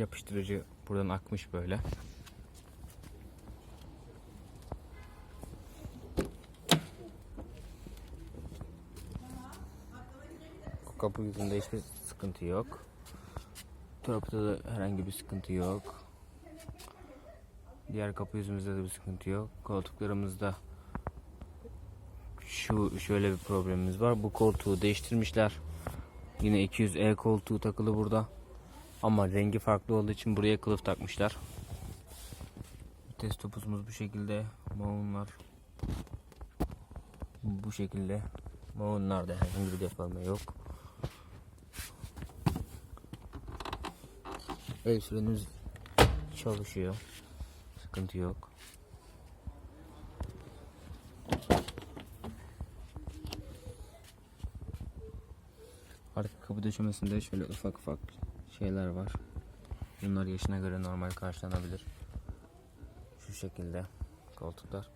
yapıştırıcı buradan akmış böyle. Kapı yüzünde hiçbir sıkıntı yok. Torpidoda da herhangi bir sıkıntı yok. Diğer kapı yüzümüzde de bir sıkıntı yok. Koltuklarımızda şu şöyle bir problemimiz var. Bu koltuğu değiştirmişler. Yine 200E koltuğu takılı burada. Ama rengi farklı olduğu için buraya kılıf takmışlar. Vites topuzumuz bu şekilde. Mountlar bu şekilde. Mountlarda herhangi bir deforme yok. El frenimiz çalışıyor. Sıkıntı yok. Arka kapı döşemesinde şöyle ufak ufak şeyler var. Bunlar yaşına göre normal karşılanabilir. Şu şekilde koltuklar.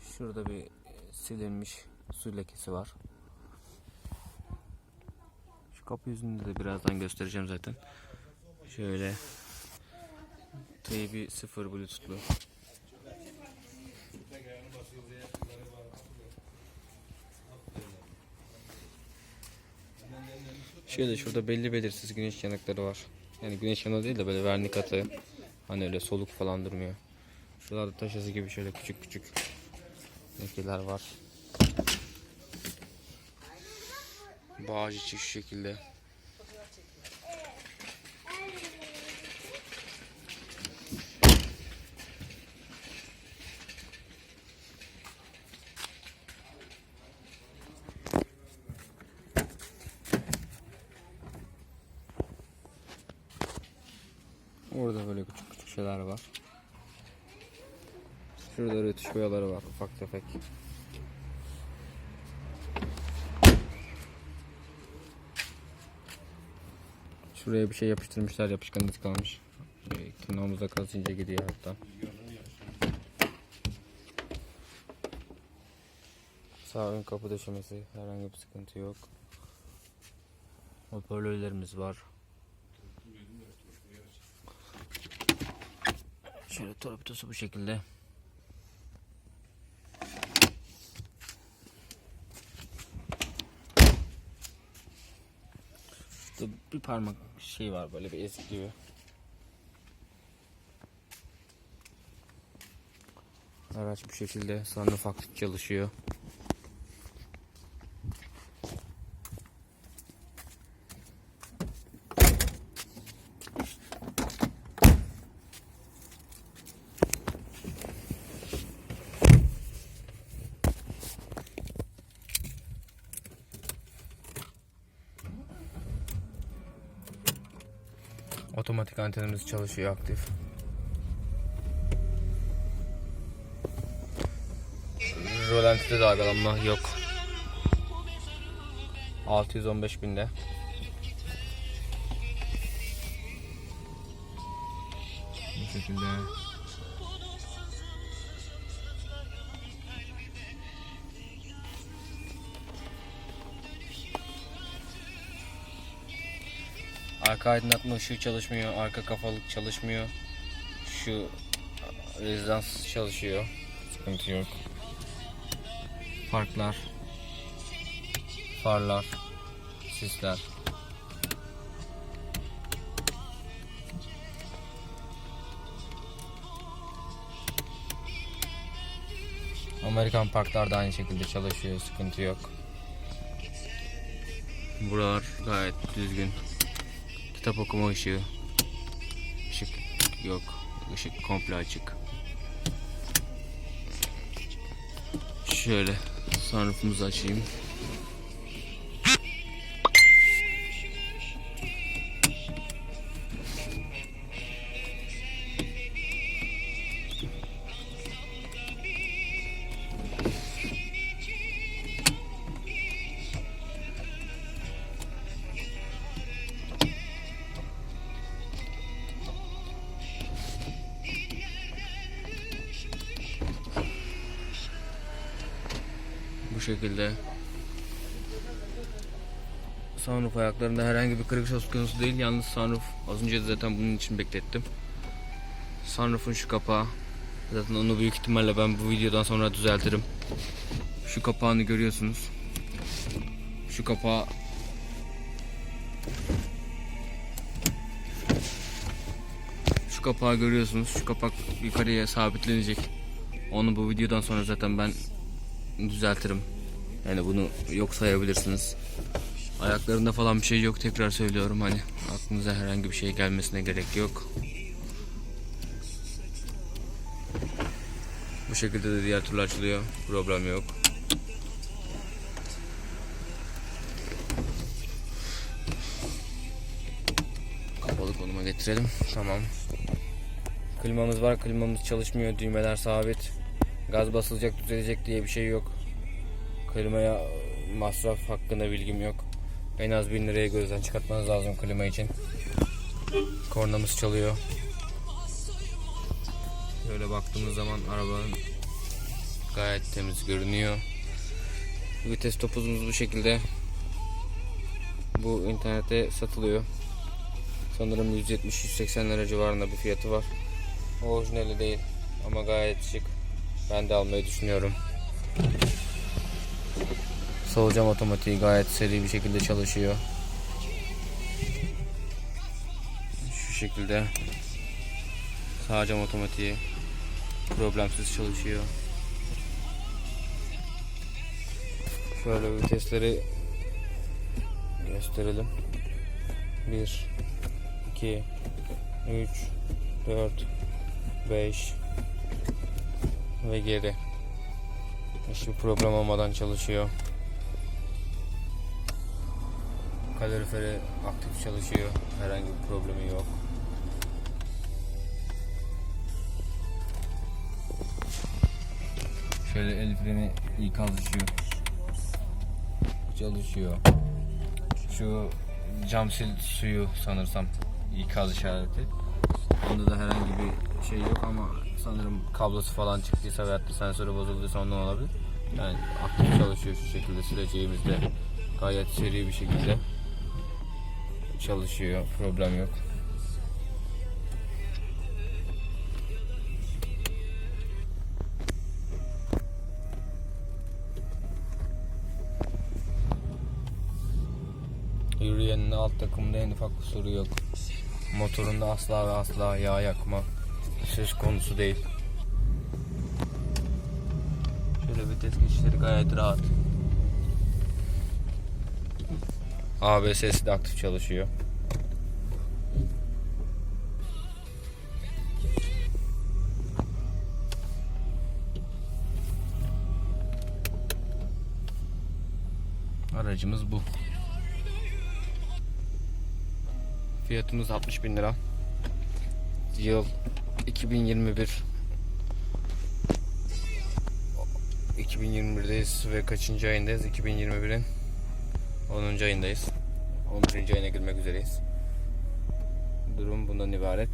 Şurada bir silinmiş su lekesi var. Şu kapı yüzünde de birazdan göstereceğim zaten. Şöyle Teybi 0 Bluetooth'lu. Şöyle şurada belli belirsiz güneş yanıkları var. Yani güneş yanığı değil de böyle vernik atı. Hani öyle soluk falan durmuyor. Şuralarda taş izi gibi şöyle küçük küçük lekeler var. Bağcı içi şu şekilde. Orada böyle küçük küçük şeyler var. Şurada rötuş boyaları var ufak tefek. Şuraya bir şey yapıştırmışlar yapışkan iz kalmış. Tırnağımızda kazınca gidiyor hatta. Sağ ön kapı döşemesi herhangi bir sıkıntı yok. Hoparlörlerimiz var. Şöyle torpidosu bu şekilde. Şurada bir parmak şey var böyle bir eski gibi. Araç bu şekilde sunroof aktif çalışıyor. Otomatik antenimiz çalışıyor aktif. Rolantide dalgalanma yok. 615 binde. Bu şekilde. Arka aydınlatma ışığı çalışmıyor. Arka kafalık çalışmıyor. Şu rezidans çalışıyor. Sıkıntı yok. Farklar. Farlar. Sisler. Amerikan parklar da aynı şekilde çalışıyor. Sıkıntı yok. Buralar gayet düzgün. Kitap okuma ışığı. Işık yok. Işık komple açık. Şöyle sunroofumuzu açayım. Bu şekilde Sunroof ayaklarında herhangi bir kırık söz konusu değil. Yalnız sunroof az önce de zaten bunun için beklettim. Sunroof'un şu kapağı. Zaten onu büyük ihtimalle ben bu videodan sonra düzeltirim. Şu kapağını görüyorsunuz. Şu kapağı Şu kapağı görüyorsunuz. Şu kapak yukarıya sabitlenecek. Onu bu videodan sonra zaten ben düzeltirim. Yani bunu yok sayabilirsiniz. Ayaklarında falan bir şey yok tekrar söylüyorum hani aklınıza herhangi bir şey gelmesine gerek yok. Bu şekilde de diğer türlü açılıyor. Problem yok. Kapalı konuma getirelim. Tamam. Klimamız var. Klimamız çalışmıyor. Düğmeler sabit. Gaz basılacak düzelecek diye bir şey yok. Klimaya masraf hakkında bilgim yok. En az 1000 liraya gözden çıkartmanız lazım klima için. Kornamız çalıyor. Böyle baktığımız zaman arabanın gayet temiz görünüyor. Vites topuzumuz bu şekilde. Bu internette satılıyor. Sanırım 170-180 lira civarında bir fiyatı var. Orijinali değil ama gayet şık. Ben de almayı düşünüyorum. Solucam otomatiği gayet seri bir şekilde çalışıyor. Şu şekilde sağ cam otomatiği problemsiz çalışıyor. Şöyle vitesleri gösterelim. 1 2 3 4 5 ve geri. Hiçbir problem olmadan çalışıyor. Kaloriferi aktif çalışıyor. Herhangi bir problemi yok. Şöyle el freni iyi çalışıyor. Çalışıyor. Şu cam sil suyu sanırsam ikaz işareti. Onda da herhangi bir şey yok ama sanırım kablosu falan çıktıysa veyahut da sensörü bozulduysa ondan olabilir. Yani aktif çalışıyor şu şekilde sileceğimizde gayet seri bir şekilde çalışıyor. Problem yok. Yürüyenin alt takımda en ufak kusuru yok. Motorunda asla ve asla yağ yakma söz konusu değil. Şöyle vites geçişleri gayet rahat. ABS'si de aktif çalışıyor. Aracımız bu. Fiyatımız 60 bin lira. Yıl 2021. 2021'deyiz ve kaçıncı ayındayız? 2021'in 10. ayındayız. 11. ayına girmek üzereyiz. Durum bundan ibaret.